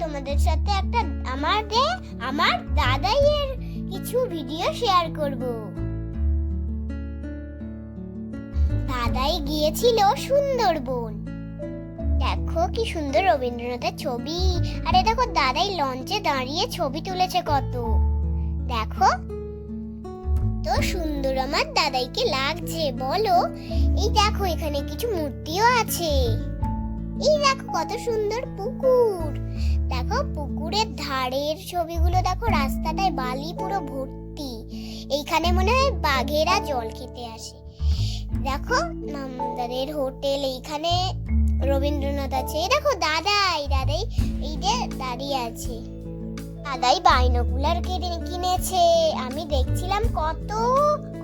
তোমাদের সাথে একটা আমাদের আমার দাদাইয়ের কিছু ভিডিও শেয়ার করব। দাদাই গিয়েছিল সুন্দরবন। দেখো কি সুন্দর রবীন্দ্রনাথের ছবি। আরে দেখো, দাদাই লঞ্চে দাঁড়িয়ে ছবি তুলেছে কত। দেখো, তো সুন্দর আমার দাদাইকে লাগছে, বলো। এই দেখো, এখানে কিছু মূর্তিও আছে। এই দেখো কত সুন্দর পুকুর। দেখো পুকুরের ধারের ছবিগুলো দেখো, রাস্তাটায় বালি পুরো ভর্তি। এইখানে মনে হয় বাঘেরা জল খেতে আসে। দেখো আমাদের হোটেল, এইখানে রবীন্দ্রনাথ আছে। এই দেখো দাদাই দাদাই এই যে দাঁড়িয়ে আছে। দাদাই বাইনোকুলার কিনে, কিনেছে। আমি দেখছিলাম কত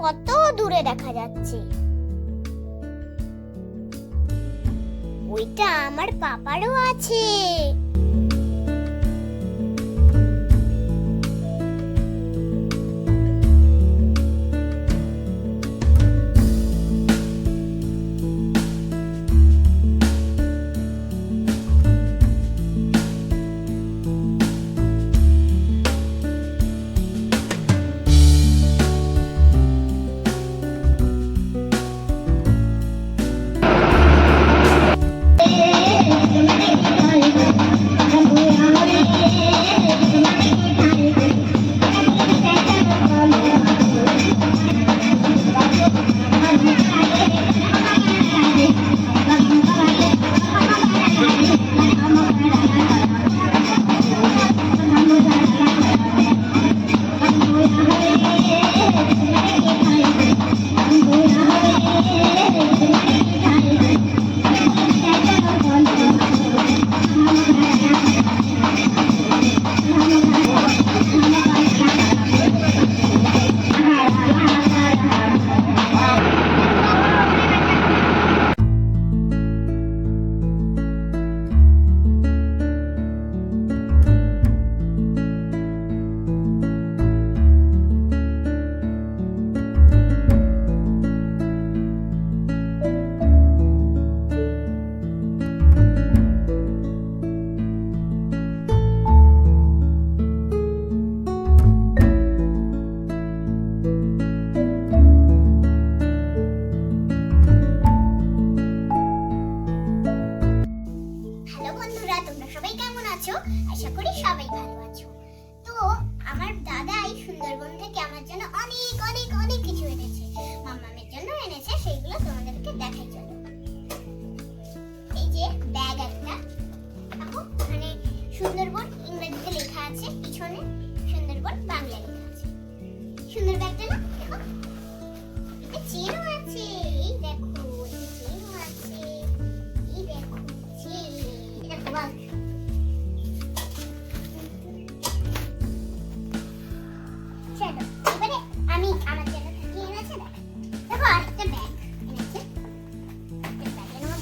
কত দূরে দেখা যাচ্ছে। ওইটা আমার পাপারও আছে।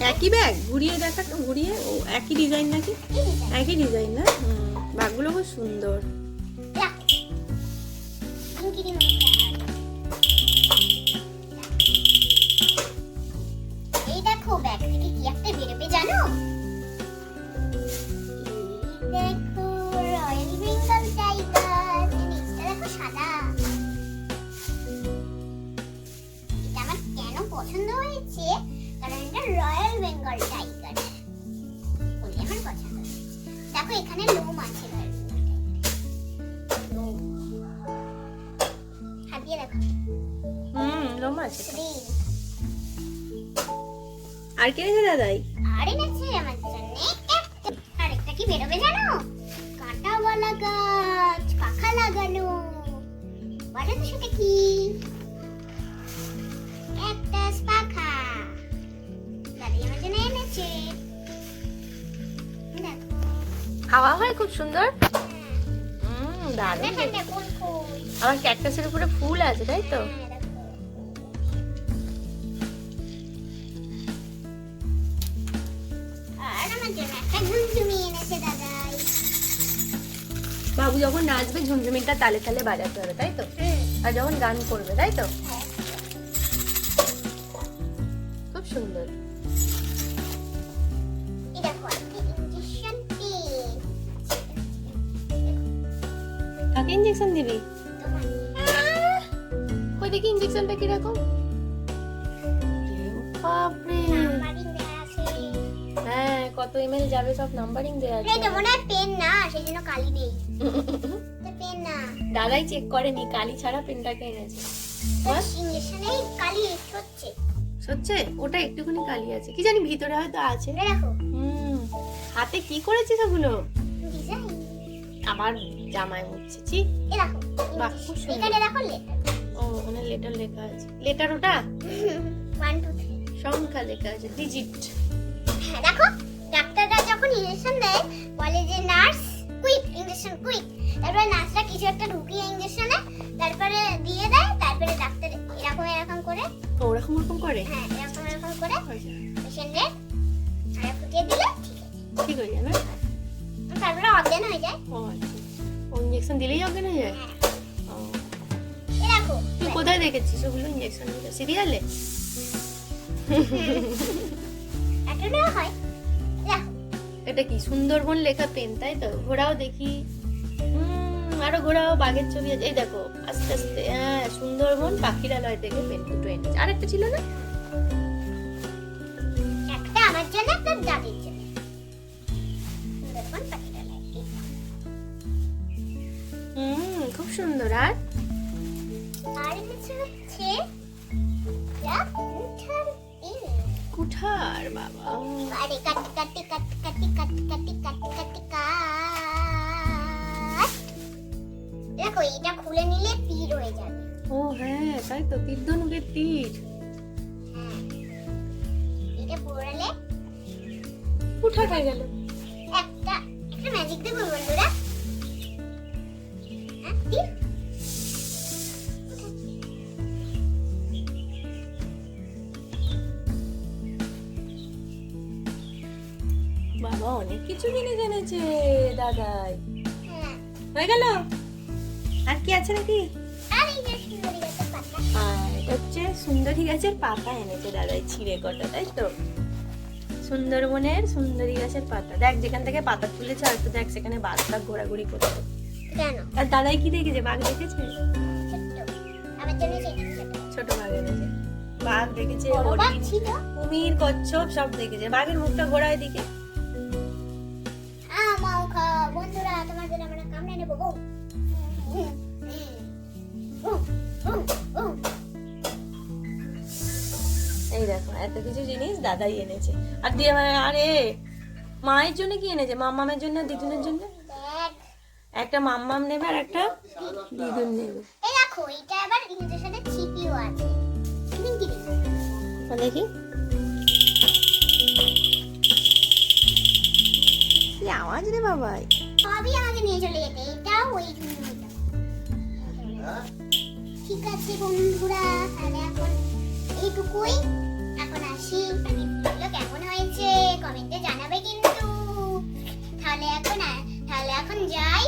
একই ব্যাগ ঘুরিয়ে দেখা ঘুরিয়ে? ও, একই ডিজাইন নাকি? একই ডিজাইন না? ব্যাগগুলো খুব সুন্দর। এই দেখো ব্যাগ বেঙ্গল টাইগার বলে আমার পছন্দ দেখো এখানে লোম আছে রয়্যাল বেঙ্গল লোম। হাত দিয়ে দেখো। হুম লোম আছে। আর কিনেছে দাদাই? আর এনেছে আমার জন্য একটা। আরেকটা কি বেরোবে জানো? কাঁটাওয়ালা গাছ পাখা লাগানো। বলো তো সেটা কি? একটা পাখা হাওয়া হয় খুব সুন্দর? হুম দারুণ আমার ক্যাকটাসের উপরে ফুল আছে তাই তো? হ্যাঁ, বাবু যখন নাচবে ঝুমঝুমিটা তালে তালে বাজাতে হবে তাই তো? আর যখন গান করবে তাই তো? ইঞ্জেকশন দিবি। ওই দেখি ইঞ্জেকশনটা কীরকম? বাপরে। দেয়া হ্যাঁ কত এমএল যাবে সব নাম্বারিং দেওয়া আছে। এটা মনে হয় পেন না সেই জন্য কালি নেই। পেন না। দাদাই চেক করেনি কালি ছাড়া পেনটাকে এনেছে? ইঞ্জেকশনেই কালি হচ্ছে। সচ্ছে ওটা একটুখানি কালি আছে। কি জানি ভিতরে হয়তো আছে। দেখো। হুম। হাতে কি করেছিস ওগুলো? আমার জামায় মুছছি দেখো বাহ, খুব সুন্দর। এখানে দেখো লেটার ও ওখানে লেটার লেখা আছে। লেটার ওটা? ওয়ান টু থ্রি সংখ্যা লেখা আছে ডিজিট হ্যাঁ দেখো ডাক্তাররা যখন ইঞ্জেকশন দেয় বলে যে নার্স কুইক ইঞ্জেকশন কুইক তারপরে নার্সরা কিছু একটা ঢুকিয়ে ইঞ্জেকশনে তারপরে দিয়ে দেয় তারপরে ডাক্তার এরকম এরকম করে। ও ওরকম ওরকম করে? হ্যাঁ এরকম এরকম করে। পেশেন্টের আর ফুটিয়ে দিলে ঠিক আছে। ঠিক হয়ে যাবে। তারপরে অজ্ঞান হয়ে যায়। ও আচ্ছা। ইঞ্জেকশন দিলেই অজ্ঞান হয়ে। যায় দেখো। তুই কোথায় দেখেছিস ওগুলো ইঞ্জেকশন সিরিয়ালে হয়। এটা কি সুন্দরবন লেখা পেন তাই তো? ঘোরাও দেখি। আরও ঘোরাও বাঘের ছবি আছে। এই দেখো আস্তে আস্তে হ্যাঁ সুন্দরবন পাখিরালয় থেকে পেন দুটো এনেছে আরেকটা ছিল না? একটা আমার জন্য একটা দাদির জন্য। দেখুন পাখিটা সুন্দর আর? কুঠার বাবা। আরে কাটি কাটি কাটি কাটি কাটি কাটি কাটি কাটি কাট দেখো এটা খুলে নিলে তীর হয়ে যাবে। ও হ্যাঁ তাই তো তীর ধনুকের তীর। হ্যাঁ এটা পড়ালে কুঠার গেল। একটা একটা ম্যাজিক দেবো বন্ধুরা। বাবা অনেক কিছু জিনিস এনেছে দাদাই। হ্যাঁ। হয়ে গেল? আর কি আছে নাকি? আর আর হচ্ছে সুন্দরী গাছের পাতা এনেছে দাদাই ছিঁড়ে কটা তাই তো? সুন্দরবনের সুন্দরী গাছের পাতা। দেখ যেখান থেকে পাতা তুলেছে হয়তো দেখ সেখানে বাঘটা ঘোরাঘুরি করতো কেন? আর দাদাই কি দেখেছে? বাঘ দেখেছে? ছোট বাঘ এনেছে। বাঘ দেখেছে কুমির কচ্ছপ সব দেখেছে। বাঘের মুখটা ঘোরায় দিকে বন্ধুরা আমরা কামড়ে নেব গো এই দেখো এত কিছু জিনিস দাদাই এনেছে। আর দিয়ে আরে মায়ের জন্য কি এনেছে? মামামের জন্য দিদুনের জন্য? একটা মাম্মাম নেবে আর একটা দিদুন নেবে। এই দেখো এটা আবার ইংরেজির সাথে ছিপিও আছে। দেখি। কি আওয়াজ রে বাবাই। আমি আমাকে নিয়ে চলে যেতে, এটাও ওই জন্য ঠিক আছে বন্ধুরা, তাহলে এখন এইটুকুই। এখন আসি। ভিডিও কেমন হয়েছে? কমেন্টে জানাবে কিন্তু। তাহলে এখন তাহলে এখন যাই